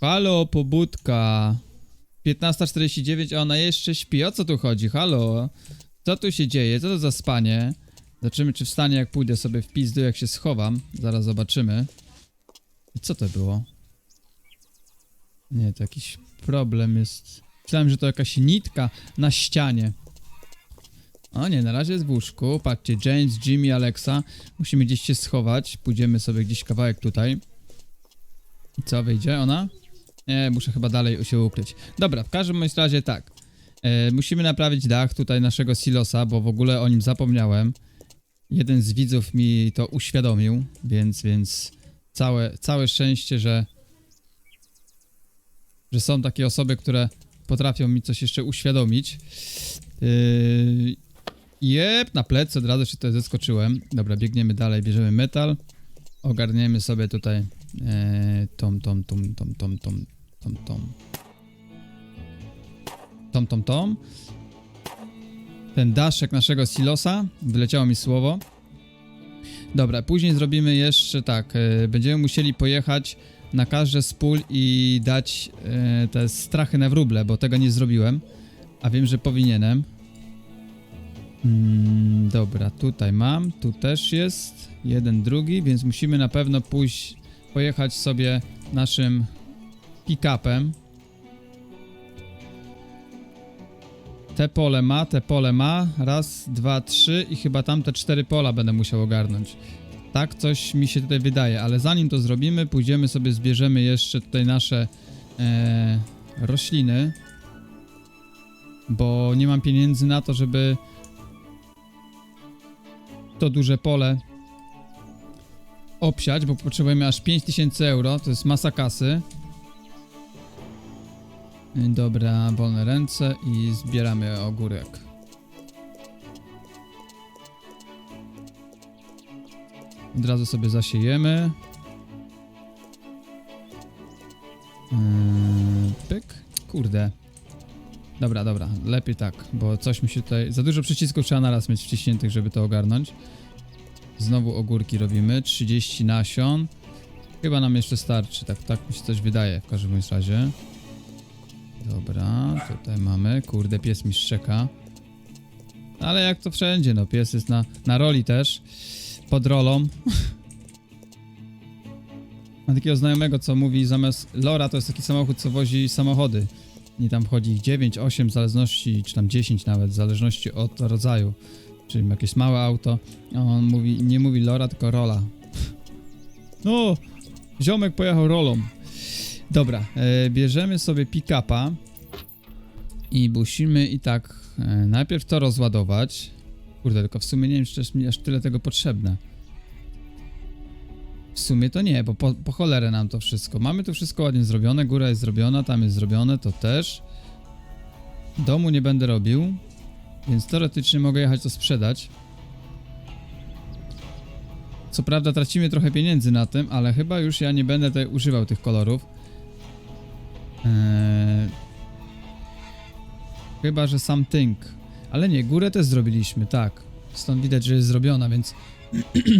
Halo, pobudka. 15.49, a ona jeszcze śpi. O co tu chodzi? Halo? Co tu się dzieje? Co to za spanie? Zobaczymy, czy wstanie, jak pójdę sobie w pizdu, jak się schowam. Zaraz zobaczymy. I co to było? Nie, to jakiś problem jest. Myślałem, że to jakaś nitka na ścianie. O nie, na razie jest w łóżku. Patrzcie, James, Jimmy, Alexa. Musimy gdzieś się schować. Pójdziemy sobie gdzieś kawałek tutaj. I co, wyjdzie ona? Nie, muszę chyba dalej się ukryć. Dobra, w każdym razie tak. E, musimy naprawić dach tutaj naszego silosa, bo w ogóle o nim zapomniałem. Jeden z widzów mi to uświadomił, więc, więc całe, całe szczęście, że, że są takie osoby, które potrafią mi coś jeszcze uświadomić. Yy, jep, na plecy od razu się tutaj zeskoczyłem. Dobra, biegniemy dalej, bierzemy metal. Ogarniemy sobie tutaj e, tom, tom, tom, tom, tom, tom, tom, tom. Tom, tom, tom. Ten daszek naszego silosa. Wyleciało mi słowo. Dobra, później zrobimy jeszcze tak. E, będziemy musieli pojechać na każde z pól i dać e, te strachy na wróble, bo tego nie zrobiłem. A wiem, że powinienem. Mm, dobra, tutaj mam, tu też jest. Jeden, drugi, więc musimy na pewno pójść, pojechać sobie naszym pick-upem. Te pole ma, te pole ma. Raz, dwa, trzy i chyba tam te cztery pola będę musiał ogarnąć. Tak coś mi się tutaj wydaje, ale zanim to zrobimy, pójdziemy sobie, zbierzemy jeszcze tutaj nasze e, rośliny. Bo nie mam pieniędzy na to, żeby to duże pole obsiać, bo potrzebujemy aż 5000 euro, to jest masa kasy. Dobra, wolne ręce i zbieramy ogórek. Od razu sobie zasiejemy. Yy, pyk. Kurde. Dobra, dobra, lepiej tak, bo coś mi się tutaj... Za dużo przycisków trzeba naraz mieć wciśniętych, żeby to ogarnąć. Znowu ogórki robimy, 30 nasion. Chyba nam jeszcze starczy, tak, tak mi się coś wydaje w każdym razie. Dobra, tutaj mamy, kurde, pies mi szczeka. Ale jak to wszędzie, no, pies jest na, na roli też, pod rolą. Mam takiego znajomego, co mówi, zamiast Lora to jest taki samochód, co wozi samochody. I tam wchodzi ich 9, 8 w zależności, czy tam 10 nawet, w zależności od rodzaju. Czyli jakieś małe auto. On mówi, nie mówi Lora, tylko Rola. No, ziomek pojechał rolą. Dobra, e, bierzemy sobie pick-upa i musimy i tak e, najpierw to rozładować. Kurde, tylko w sumie nie wiem, czy jest mi aż tyle tego potrzebne. W sumie to nie, bo po, po cholerę nam to wszystko. Mamy to wszystko ładnie zrobione, góra jest zrobiona, tam jest zrobione, to też. Domu nie będę robił, więc teoretycznie mogę jechać to sprzedać. Co prawda tracimy trochę pieniędzy na tym, ale chyba już ja nie będę tutaj używał tych kolorów. Eee... Chyba, że something. Ale nie, górę też zrobiliśmy, tak. Stąd widać, że jest zrobiona, więc...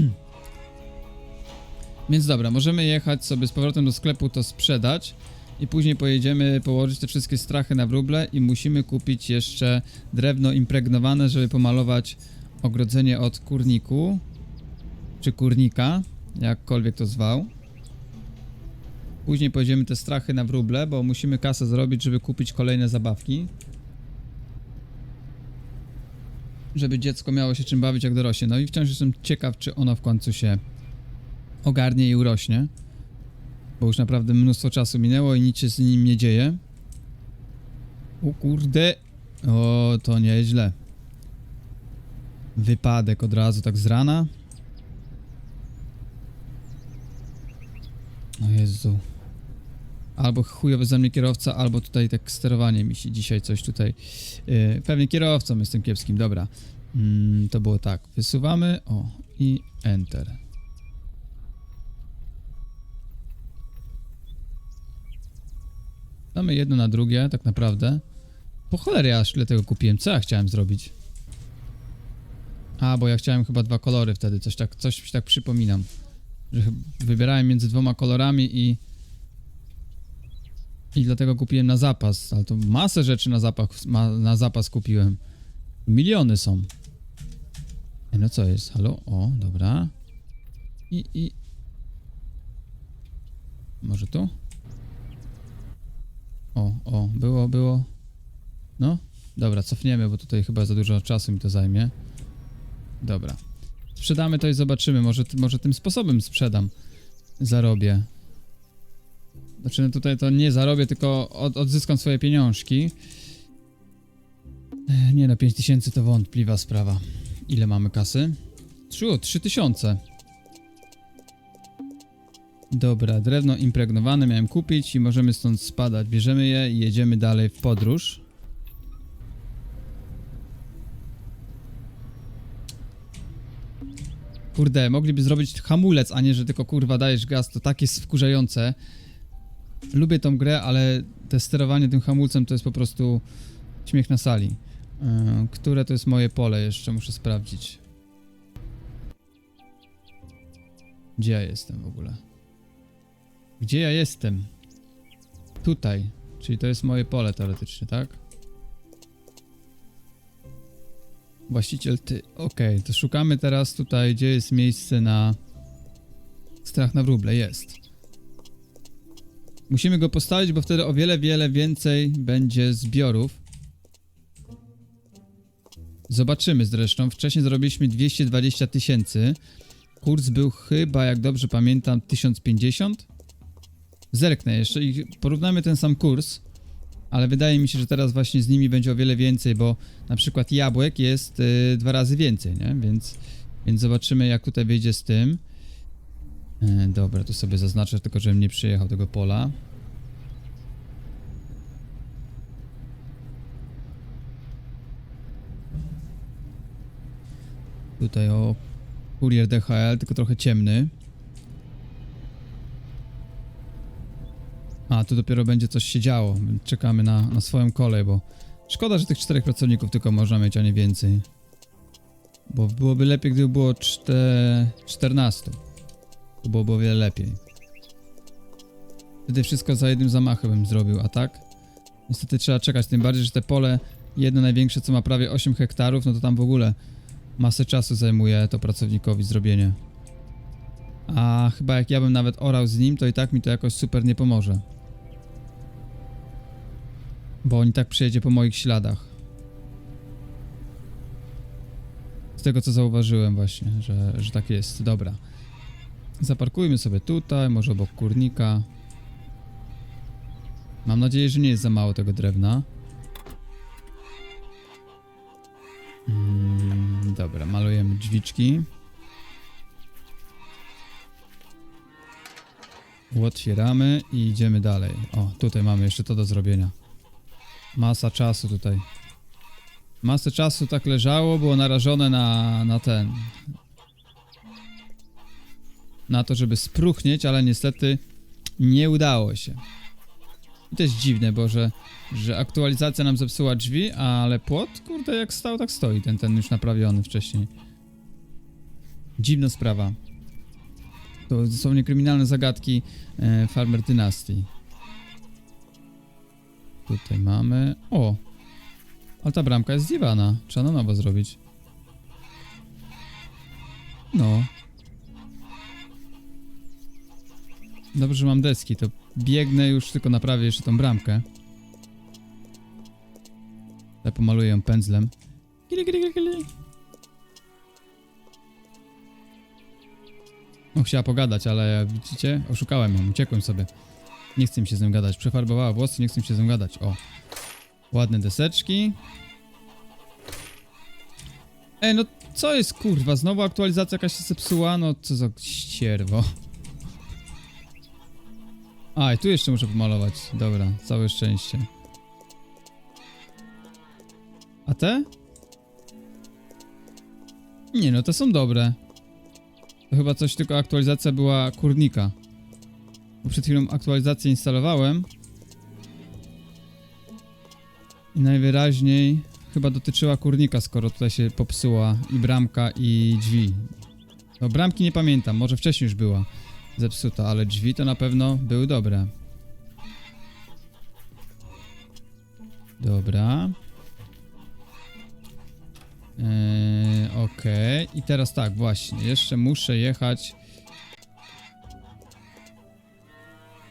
więc dobra, możemy jechać sobie z powrotem do sklepu, to sprzedać. I później pojedziemy położyć te wszystkie strachy na wróble i musimy kupić jeszcze drewno impregnowane, żeby pomalować ogrodzenie od kurniku. Czy kurnika, jakkolwiek to zwał. Później pojedziemy te strachy na wróble, bo musimy kasę zrobić, żeby kupić kolejne zabawki. Żeby dziecko miało się czym bawić jak dorośnie. No i wciąż jestem ciekaw, czy ono w końcu się ogarnie i urośnie. Bo już naprawdę mnóstwo czasu minęło i nic się z nim nie dzieje. O kurde. O, to nieźle. Wypadek od razu tak z rana. O Jezu. Albo chujowy ze mnie kierowca, albo tutaj tak sterowanie mi się dzisiaj coś tutaj... Yy, pewnie kierowcą jestem kiepskim, dobra. Mm, to było tak. Wysuwamy, o, i enter. Damy jedno na drugie, tak naprawdę. Po cholerę ja aż tyle tego kupiłem. Co ja chciałem zrobić? A, bo ja chciałem chyba dwa kolory wtedy. Coś tak, coś mi tak przypominam. Że wybierałem między dwoma kolorami i... I dlatego kupiłem na zapas, ale to masę rzeczy na zapas, ma, na zapas kupiłem. Miliony są. No co jest? Halo? O, dobra. I, i... Może tu? O, o, było. No, dobra, cofniemy, bo tutaj chyba za dużo czasu mi to zajmie. Dobra. Sprzedamy to i zobaczymy. Może, może tym sposobem sprzedam. Zarobię. Znaczy, no tutaj to nie zarobię, tylko od, odzyskam swoje pieniążki. Nie no, 5000 to wątpliwa sprawa. Ile mamy kasy? 3, 3000. Dobra, drewno impregnowane miałem kupić i możemy stąd spadać. Bierzemy je i jedziemy dalej w podróż. Kurde, mogliby zrobić hamulec, a nie, że tylko kurwa dajesz gaz, to tak jest wkurzające. Lubię tą grę, ale te sterowanie tym hamulcem to jest po prostu śmiech na sali. Yy, które to jest moje pole jeszcze, muszę sprawdzić. Gdzie ja jestem w ogóle? Gdzie ja jestem? Tutaj. Czyli to jest moje pole teoretycznie, tak? Właściciel ty. Okej, to szukamy teraz tutaj, gdzie jest miejsce na strach na wróble. Jest. Musimy go postawić, bo wtedy o wiele, wiele więcej będzie zbiorów. Zobaczymy zresztą. Wcześniej zrobiliśmy 220 tysięcy. Kurs był chyba, jak dobrze pamiętam, 1050. Zerknę jeszcze i porównamy ten sam kurs, ale wydaje mi się, że teraz właśnie z nimi będzie o wiele więcej, bo na przykład jabłek jest y, dwa razy więcej, nie? Więc, więc zobaczymy, jak tutaj wyjdzie z tym. E, dobra, tu sobie zaznaczę, tylko żebym nie przyjechał tego pola. Tutaj o kurier DHL, tylko trochę ciemny. A, tu dopiero będzie coś się działo. Czekamy na, na swoją kolej, bo szkoda, że tych czterech pracowników tylko można mieć, a nie więcej. Bo byłoby lepiej, gdyby było czte... 14. To byłoby o wiele lepiej. Wtedy wszystko za jednym zamachem bym zrobił, a tak? Niestety trzeba czekać, tym bardziej, że te pole jedno największe, co ma prawie 8 hektarów, no to tam w ogóle masę czasu zajmuje to pracownikowi zrobienie. A chyba jak ja bym nawet orał z nim, to i tak mi to jakoś super nie pomoże. Bo on i tak przyjedzie po moich śladach. Z tego co zauważyłem właśnie, że, że tak jest. Dobra. Zaparkujmy sobie tutaj, może obok kurnika. Mam nadzieję, że nie jest za mało tego drewna. Mm, dobra, malujemy drzwiczki. Otwieramy i idziemy dalej. O, tutaj mamy jeszcze to do zrobienia. Masa czasu tutaj. Masę czasu tak leżało, było narażone na, na ten. Na to, żeby spruchnieć, ale niestety nie udało się. I to jest dziwne, bo że, że aktualizacja nam zepsuła drzwi, ale płot, kurde, jak stał, tak stoi. Ten, ten już naprawiony wcześniej. Dziwna sprawa. To dosłownie kryminalne zagadki e, Farmer Dynasty. Tutaj mamy... O! Ale ta bramka jest zjebana. Trzeba na nowo zrobić. No. Dobrze, że mam deski, to biegnę już, tylko naprawię jeszcze tą bramkę. Ja pomaluję ją pędzlem. Gili, gili, gili. No, chciała pogadać, ale widzicie? Oszukałem ją, uciekłem sobie. Nie chcę mi się z gadać. Przefarbowała włosy, nie chcę mi się z gadać. O. Ładne deseczki. Ej, no co jest kurwa? Znowu aktualizacja jakaś się zepsuła? No co za ścierwo. A, i tu jeszcze muszę pomalować. Dobra, całe szczęście. A te? Nie no, te są dobre. To chyba coś, tylko aktualizacja była kurnika. Bo przed chwilą aktualizację instalowałem. I najwyraźniej chyba dotyczyła kurnika, skoro tutaj się popsuła i bramka, i drzwi. No bramki nie pamiętam, może wcześniej już była zepsuta, ale drzwi to na pewno były dobre. Dobra. Eee, Okej. I teraz tak, właśnie. Jeszcze muszę jechać.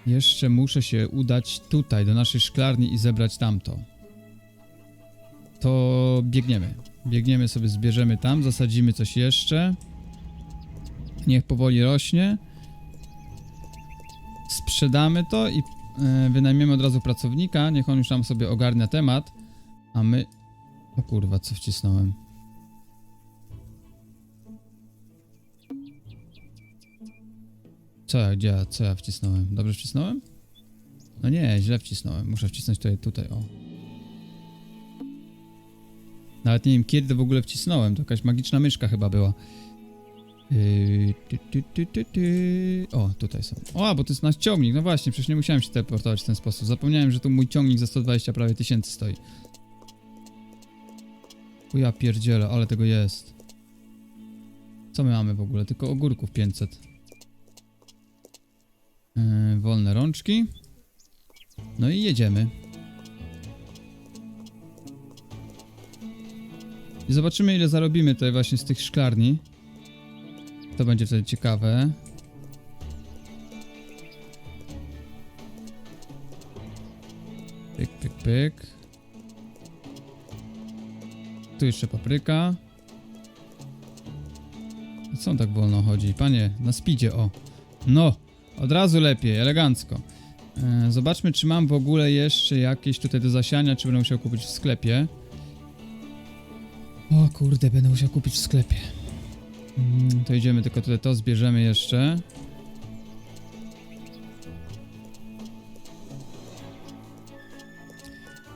Jeszcze muszę się udać tutaj, do naszej szklarni i zebrać tamto. To biegniemy. Biegniemy sobie, zbierzemy tam, zasadzimy coś jeszcze. Niech powoli rośnie. Sprzedamy to i e, wynajmiemy od razu pracownika. Niech on już tam sobie ogarnia temat. A my. O kurwa, co wcisnąłem? Co gdzie ja, co ja wcisnąłem? Dobrze wcisnąłem? No nie, źle wcisnąłem. Muszę wcisnąć tutaj, tutaj, o. Nawet nie wiem kiedy w ogóle wcisnąłem. To jakaś magiczna myszka chyba była. Yy, ty, ty, ty, ty, ty. O, tutaj są. O, bo to jest nasz ciągnik. No właśnie, przecież nie musiałem się teleportować w ten sposób. Zapomniałem, że tu mój ciągnik za 120 prawie tysięcy stoi. O ja pierdzielę, ale tego jest. Co my mamy w ogóle? Tylko ogórków 500. Yy, wolne rączki. No i jedziemy. I zobaczymy ile zarobimy tutaj właśnie z tych szklarni. To będzie wtedy ciekawe. Pyk, pyk, pyk. Tu jeszcze papryka. Co on tak wolno chodzi? Panie, na speedzie, o. No, od razu lepiej, elegancko. E, zobaczmy, czy mam w ogóle jeszcze jakieś tutaj do zasiania, czy będę musiał kupić w sklepie. O kurde, będę musiał kupić w sklepie. Mm, To idziemy tylko tutaj to zbierzemy jeszcze.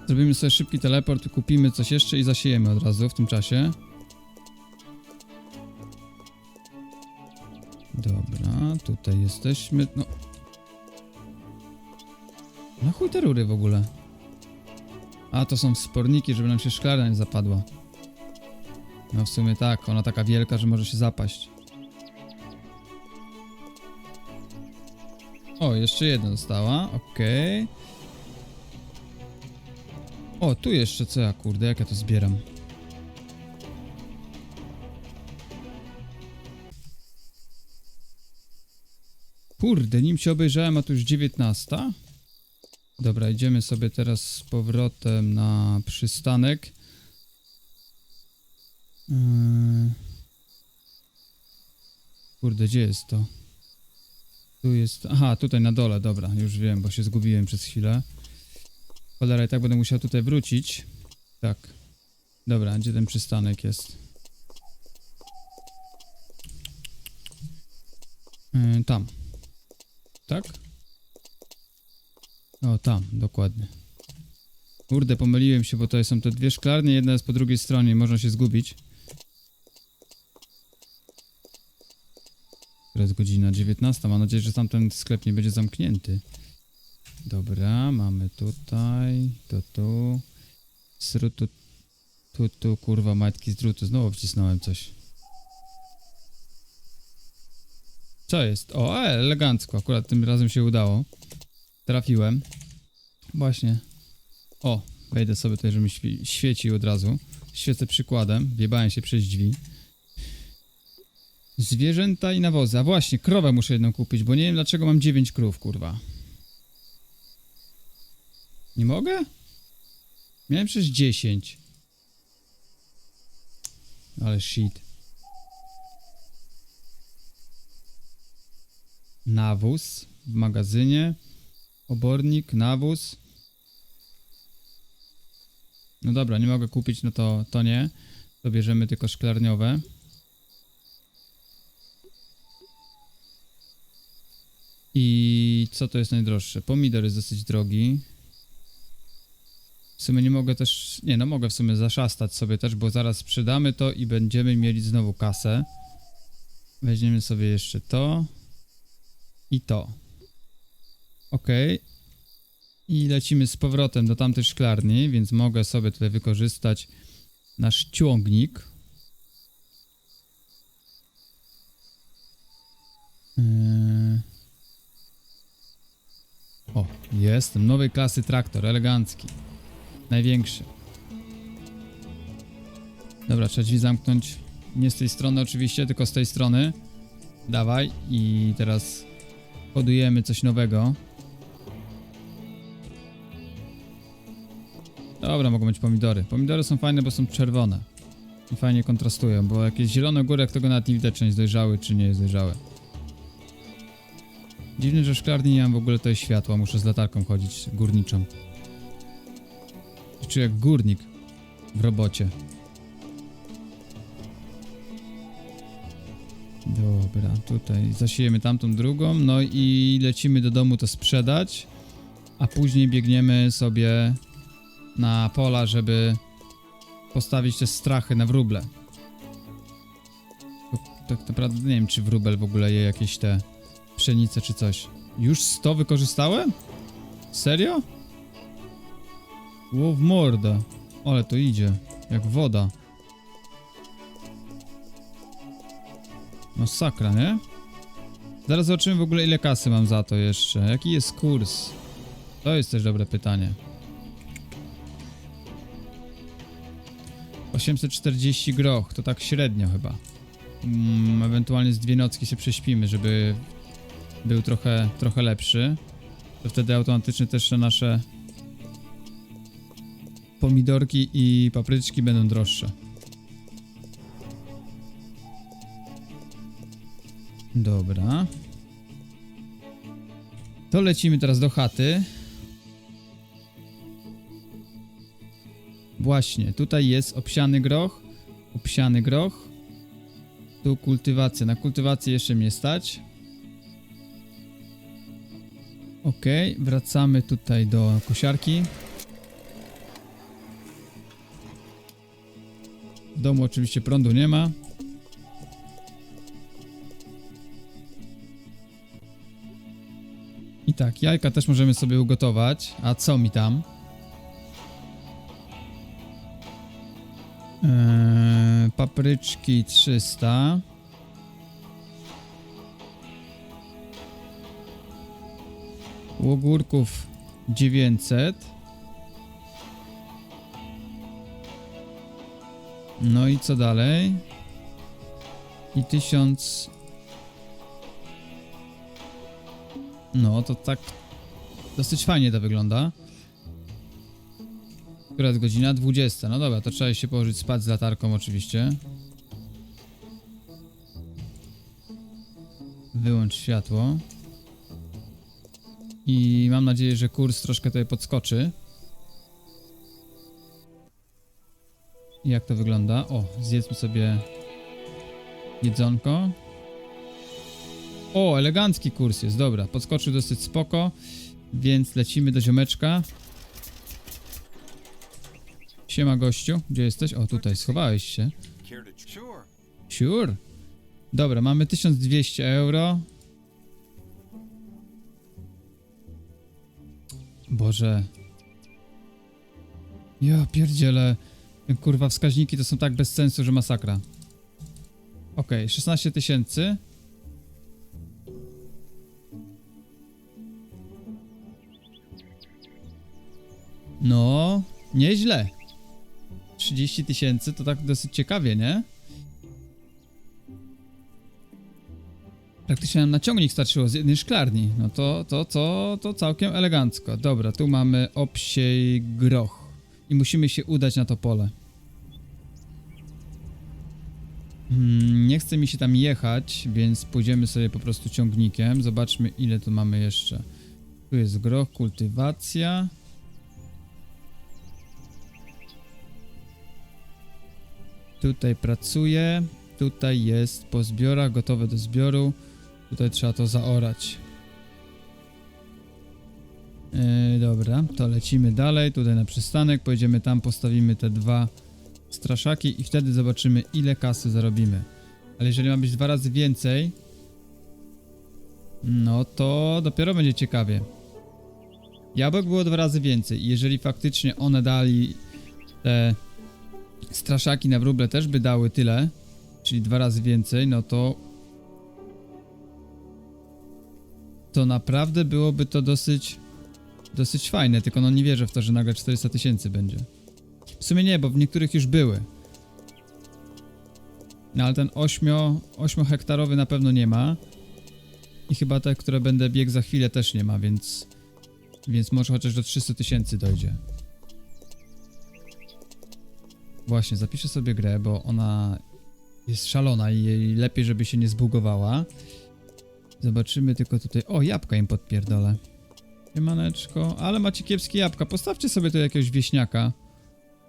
Zrobimy sobie szybki teleport, kupimy coś jeszcze i zasiejemy od razu w tym czasie. Tutaj jesteśmy. No. Na chuj te rury w ogóle. A, to są sporniki, żeby nam się szklarnia nie zapadła. No w sumie tak, ona taka wielka, że może się zapaść. O, jeszcze jedna została, okej. O, tu jeszcze co ja, kurde, jak ja to zbieram? Kurde, nim się obejrzałem, a tu już 19. Dobra, idziemy sobie teraz z powrotem na przystanek. Yy. Kurde, gdzie jest to? Tu jest. Aha, tutaj na dole, dobra, już wiem, bo się zgubiłem przez chwilę. Cholera, i tak będę musiał tutaj wrócić. Tak. Dobra, gdzie ten przystanek jest? Yy, tam. Tak? O, tam, dokładnie. Kurde, pomyliłem się, bo to są te dwie szklarnie, jedna jest po drugiej stronie, można się zgubić. Teraz godzina 19. Mam nadzieję, że tamten sklep nie będzie zamknięty. Dobra, mamy tutaj, to tu. Srutu, tu, tu, kurwa, majtki z drutu. Znowu wcisnąłem coś. Co jest? O, elegancko. Akurat tym razem się udało. Trafiłem. Właśnie. O, wejdę sobie tutaj, żeby mi świ świecił od razu. Świecę przykładem. Wjebałem się przez drzwi. Zwierzęta i nawozy. A właśnie, krowę muszę jedną kupić, bo nie wiem dlaczego mam 9 krów, kurwa. Nie mogę? Miałem przecież 10. Ale shit. Nawóz w magazynie. Obornik, nawóz. No dobra, nie mogę kupić, no to, to nie. To bierzemy tylko szklarniowe. I co to jest najdroższe? Pomidor jest dosyć drogi. W sumie nie mogę też. Nie, no mogę w sumie zaszastać sobie też, bo zaraz sprzedamy to i będziemy mieli znowu kasę. Weźmiemy sobie jeszcze to. I to. Ok. I lecimy z powrotem do tamtej szklarni, więc mogę sobie tutaj wykorzystać nasz ciągnik. Yy... O, jest nowej klasy traktor, elegancki. Największy. Dobra, trzeba drzwi zamknąć. Nie z tej strony oczywiście, tylko z tej strony. Dawaj i teraz kodujemy coś nowego. Dobra, mogą być pomidory. Pomidory są fajne, bo są czerwone. I fajnie kontrastują, bo jakieś zielone górek tego nawet nie widać, czy jest dojrzały, czy nie jest dojrzały. Dziwne, że w szklarni nie mam w ogóle tutaj światła, muszę z latarką chodzić górniczą. Czy jak górnik w robocie. Dobra, tutaj zasiejemy tamtą drugą, no i lecimy do domu to sprzedać, a później biegniemy sobie na pola, żeby postawić te strachy na wróble. Bo Tak naprawdę nie wiem, czy wróbel w ogóle je jakieś te pszenice czy coś. Już 100 wykorzystałem? Serio? Ło w mordę. Ale to idzie. Jak woda. Masakra, nie? Zaraz zobaczymy w ogóle ile kasy mam za to jeszcze. Jaki jest kurs? To jest też dobre pytanie. 840 groch, to tak średnio chyba. Mm, ewentualnie z dwie nocki się prześpimy, żeby był trochę, trochę lepszy. To wtedy automatycznie też te nasze pomidorki i papryczki będą droższe. Dobra. To lecimy teraz do chaty. Właśnie, tutaj jest obsiany groch. Obsiany groch. Tu kultywacja. Na kultywację jeszcze mnie stać. Ok, wracamy tutaj do kosiarki. W domu oczywiście prądu nie ma. I tak, jajka też możemy sobie ugotować. A co mi tam? Eee, papryczki 300. Ogórków 900. No i co dalej? I 1000. No, to tak dosyć fajnie to wygląda. Która godzina? 20. No dobra, to trzeba się położyć spać z latarką oczywiście. Wyłącz światło. I mam nadzieję, że kurs troszkę tutaj podskoczy. Jak to wygląda? O, zjedzmy sobie jedzonko. O, elegancki kurs jest, dobra. Podskoczył dosyć spoko, więc lecimy do ziomeczka. Siema gościu, gdzie jesteś? O, tutaj, schowałeś się. Sure. Dobra, mamy 1200 euro. Boże. Ja pierdzielę. Kurwa, wskaźniki to są tak bez sensu, że masakra. Okej, 16 tysięcy. Nieźle. 30 tysięcy to tak dosyć ciekawie, nie? Praktycznie nam na ciągnik starczyło z jednej szklarni. No to, to, to, to całkiem elegancko. Dobra, tu mamy obsiej groch. I musimy się udać na to pole. Hmm, nie chce mi się tam jechać, więc pójdziemy sobie po prostu ciągnikiem. Zobaczmy ile tu mamy jeszcze. Tu jest groch, kultywacja. Tutaj pracuje. Tutaj jest po zbiorach, gotowe do zbioru. Tutaj trzeba to zaorać. Yy, dobra, to lecimy dalej. Tutaj na przystanek. Pojedziemy tam, postawimy te dwa straszaki i wtedy zobaczymy, ile kasy zarobimy. Ale jeżeli ma być dwa razy więcej, no to dopiero będzie ciekawie. Jabłek było dwa razy więcej. Jeżeli faktycznie one dali te straszaki na wróble też by dały tyle, czyli dwa razy więcej, no to to naprawdę byłoby to dosyć dosyć fajne, tylko no nie wierzę w to, że nagle 400 tysięcy będzie. W sumie nie, bo w niektórych już były. No ale ten 8, 8 hektarowy na pewno nie ma. I chyba te, które będę biegł za chwilę też nie ma, więc... Więc może chociaż do 300 tysięcy dojdzie. Właśnie, zapiszę sobie grę, bo ona jest szalona i jej lepiej, żeby się nie zbugowała. Zobaczymy tylko tutaj... O, jabłka im podpierdolę. Siemaneczko, ale macie kiepskie jabłka. Postawcie sobie tu jakiegoś wieśniaka.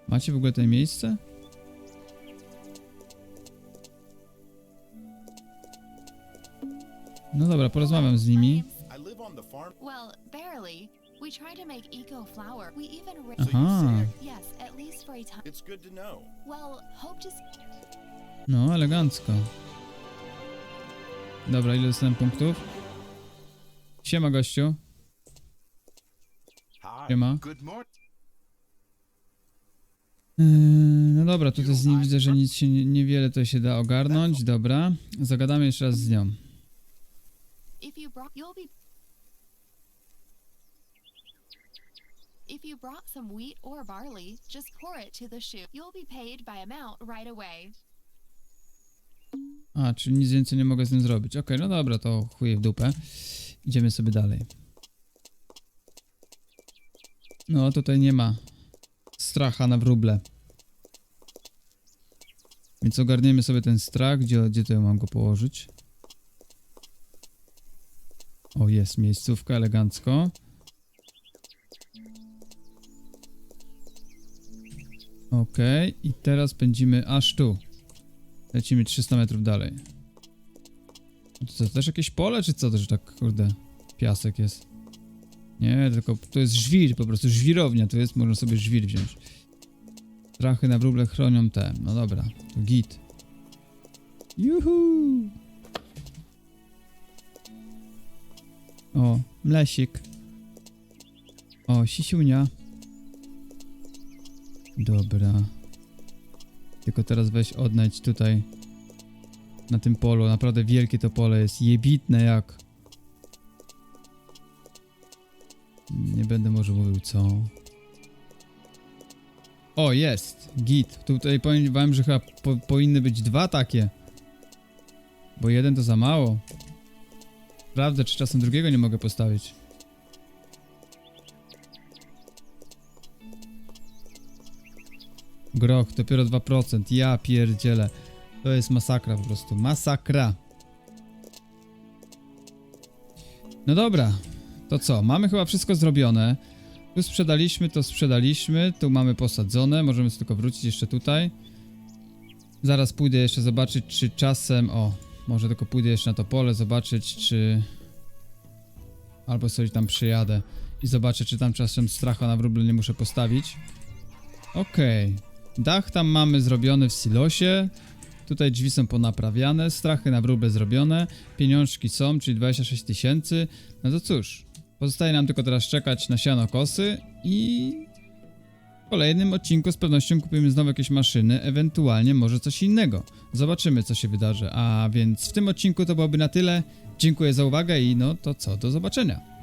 Macie w ogóle to miejsce? No dobra, porozmawiam z nimi. We try to make eco flour. We even Aha. Yes, at least for a time. it's good to know. Well, hope to No, elegancko. Dobra, ile dostałem punktów? Siema, gościu. Siema. Yy, no dobra, tutaj z nim widzę, że nic się nie, niewiele to się da ogarnąć. Dobra, zagadamy jeszcze raz z nią. If you brought some wheat or barley, just pour it to the chute. You'll be paid by amount right away. A, czyli nic więcej nie mogę z nim zrobić. Okej, no dobra, to chuję w dupę. Idziemy sobie dalej. No, tutaj nie ma stracha na wróble. Więc ogarniemy sobie ten strach. Gdzie, gdzie to mam go położyć? O, jest miejscówka, elegancko. Okej, i teraz pędzimy aż tu. Lecimy 300 metrów dalej. To, też jakieś pole, czy co? To, że tak, kurde, piasek jest. Nie, tylko to jest żwir, po prostu żwirownia to jest, można sobie żwir wziąć. Strachy na wróble chronią te. No dobra, to git. Juhu! O, mlesik. O, sisiunia. Dobra. Tylko teraz weź odnajdź tutaj na tym polu. Naprawdę wielkie to pole jest. Jebitne jak. Nie będę może mówił co. O, jest. Git. Tutaj powiem wam, że chyba po, powinny być dwa takie. Bo jeden to za mało. Prawda, czy czasem drugiego nie mogę postawić. Groch, dopiero 2%. Ja pierdzielę. To jest masakra po prostu. Masakra. No dobra. To co? Mamy chyba wszystko zrobione. Tu sprzedaliśmy, to sprzedaliśmy. Tu mamy posadzone. Możemy tylko wrócić jeszcze tutaj. Zaraz pójdę jeszcze zobaczyć, czy czasem... O, może tylko pójdę jeszcze na to pole, zobaczyć, czy... Albo sobie tam przyjadę i zobaczę, czy tam czasem stracha na wróble nie muszę postawić. Okej. Dach tam mamy zrobiony w silosie. Tutaj drzwi są ponaprawiane, strachy na wróble zrobione, pieniążki są, czyli 26 tysięcy. No to cóż, pozostaje nam tylko teraz czekać na siano kosy i w kolejnym odcinku z pewnością kupimy znowu jakieś maszyny, ewentualnie może coś innego. Zobaczymy, co się wydarzy. A więc w tym odcinku to byłoby na tyle. Dziękuję za uwagę i no to co, do zobaczenia.